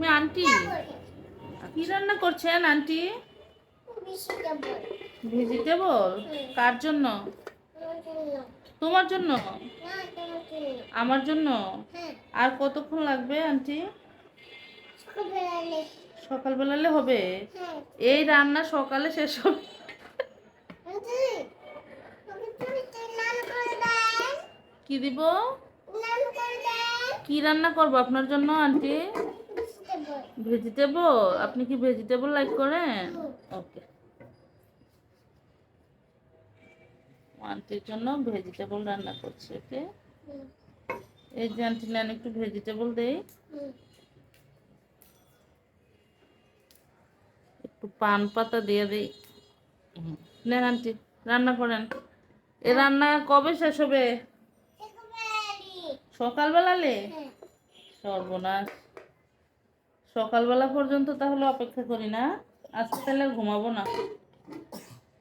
তুমি আন্টি? কি রান্না করছেন আন্টি? ভেজিটেবল? কার জন্য? তোমার জন্য? আমার জন্য? আর কতক্ষণ লাগবে আন্টি? সকালবেলালে হবে। এই রান্না সকালে শেষ হবে। কি দিব? কি রান্না করব আপনার জন্য আন্টি? ভেজিটেবল আপনি কি ভেজিটেবল লাইক করেন? ওকে আন্টির জন্য ভেজিটেবল রান্না করছি ওকে এই যে আন্টি নেন একটু ভেজিটেবল দেই। একটু পান পাতা দিয়ে দিই। নেন আন্টি রান্না করেন। এ রান্না কবে শেষ হবে? সকালবেলালে? সর্বনাশ। সকালবেলা পর্যন্ত তাহলে অপেক্ষা করি না। আজকে তাহলে আর ঘুমাবো না।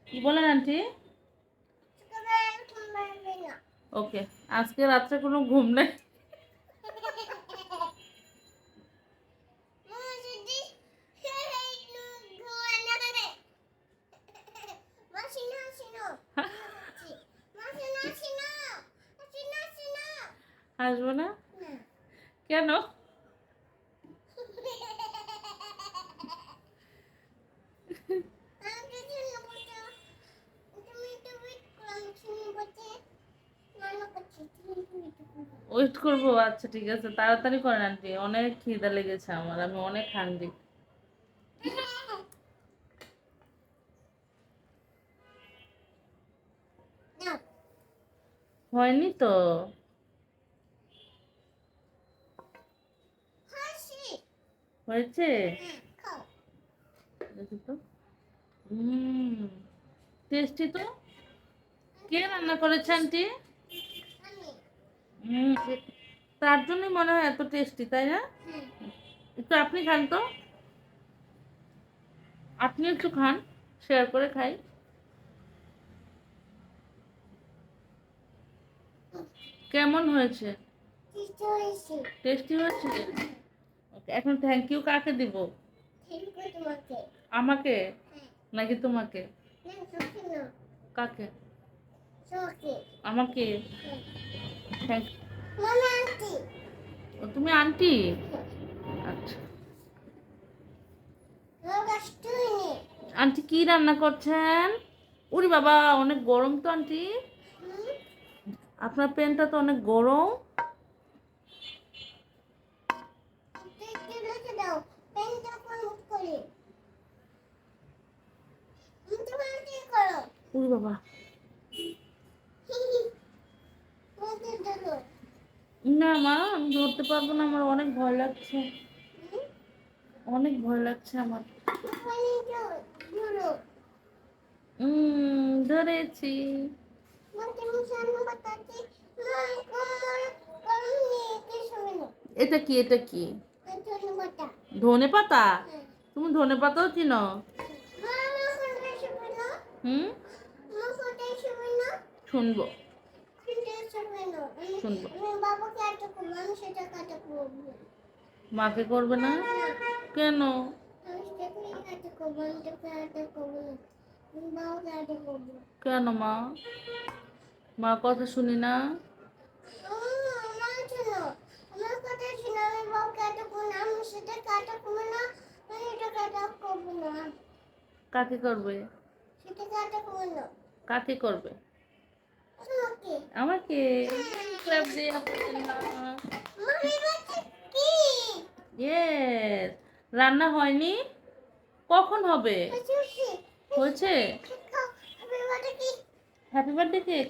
কি বলেন আন্টি? ওকে, আজকে রাত্রে কোনো ঘুম নেই? আসব না? কেন? ওয়েট করব আচ্ছা ঠিক আছে। তাড়াতাড়ি করেন আন্টি, অনেক খিদা লেগেছে আমার, আমি অনেক হাঙ্গি হয়নি তো? হয়েছে? তো। টেস্টি তো? কে রান্না করেছে আন্টি? তার জন্যই মনে হয় এত টেস্টি তাই না? একটু আপনি খান তো। আপনি একটু খান শেয়ার করে খাই। কেমন হয়েছে? টেস্টি হয়েছে। এখন থ্যাংক ইউ কাকে দিব? আমাকে? নাকি তোমাকে? কাকে? আমাকে? ও তুমি আন্টি? আচ্ছা। আন্টি কি রান্না করছেন? উরি বাবা অনেক গরম তো আন্টি। আপনার পেনটা তো অনেক গরম। উরি বাবা না মা, আমি ধরতে পারব না, আমার অনেক ভয় লাগছে। অনেক ভয় লাগছে আমার। ধরেছি। এটা কি এটা কি? ধনে পাতা? তুমি ধনে পাতাও চিনো হুম? শুনব। শুনব। মাকে করবে না? কেন? কেন মা? মা কথা শুনি না? কাকে করবে? কাকে করবে? আমাকে। দিয়ে ইয়েস রান্না হয়নি কখন হবে? হয়েছে? Happy birthday cake